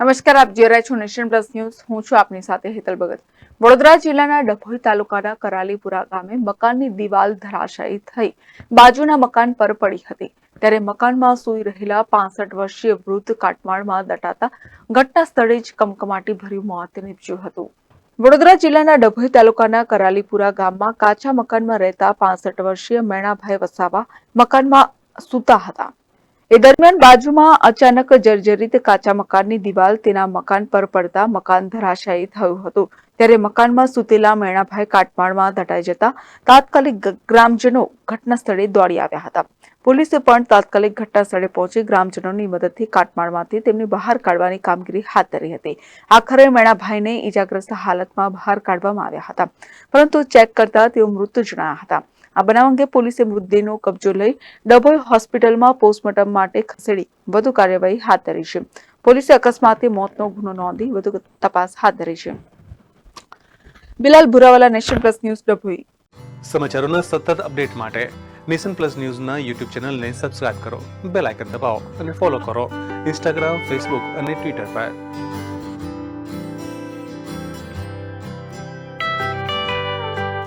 નમસ્કાર, આપ જોઈ રહ્યા છો નેશન પ્લસ ન્યૂઝ. હું છું આપની સાથે હેતલ ભગત. વડોદરા જિલ્લાના ડભોઈ તાલુકાના કરાલીપુરા ગામે મકાનની દિવાલ ધરાશાયી થઈ. બાજુના મકાન પર પડી હતી. ત્યારે મકાનમાં સૂઈ રહેલા પાસઠ વર્ષીય વૃદ્ધ કાટમાળમાં દટાતા ઘટના સ્થળે જ કમકમાટી ભર્યું મોત નીપજ્યું હતું. વડોદરા જિલ્લાના ડભોઈ તાલુકાના કરાલીપુરા ગામમાં કાચા મકાનમાં રહેતા પાસઠ વર્ષીય મેણાભાઈ વસાવા મકાનમાં સૂતા હતા. એ દરમિયાન બાજુમાં અચાનક જર્જરિત કાચા મકાનની દિવાલ તેના મકાન પર પડતા મકાન ધરાશાયી થયું હતું. ત્યારે મકાનમાં સૂતેલા મેણાભાઈ કાટમાળમાં દટાઈ જતા તાત્કાલિક ગ્રામજનો ઘટના સ્થળે દોડી આવ્યા હતા. પોલીસે પણ તાત્કાલિક ઘટના સ્થળે પહોંચી ગ્રામજનોની મદદથી કાટમાળમાંથી તેમને બહાર કાઢવાની કામગીરી હાથ ધરી હતી. આખરે મેણાભાઈને ઈજાગ્રસ્ત હાલતમાં બહાર કાઢવામાં આવ્યા હતા. પરંતુ ચેક કરતા તેઓ મૃત જણાયા હતા. આ બનાવ અંગે પોલીસે મૃતદેહનો કબજો લઈ ડભોઈ હોસ્પિટલમાં પોસ્ટમોર્ટમ માટે ખસેડી વધુ કાર્યવાહી હાથ ધરી છે. પોલીસે અકસ્માતે મોતનો ગુનો નોંધી વધુ તપાસ હાથ ધરી છે. Bilal Bhurawala, Nation Plus News, Dabhoi. સમાચારોના સતત અપડેટ માટે નેશન પ્લસ ન્યૂઝના યુટ્યુબ ચેનલને સબસ્ક્રાઇબ કરો, બેલ આઇકન દબાવો અને ફોલો કરો ઇન્સ્ટાગ્રામ, ફેસબુક અને ટ્વિટર પર.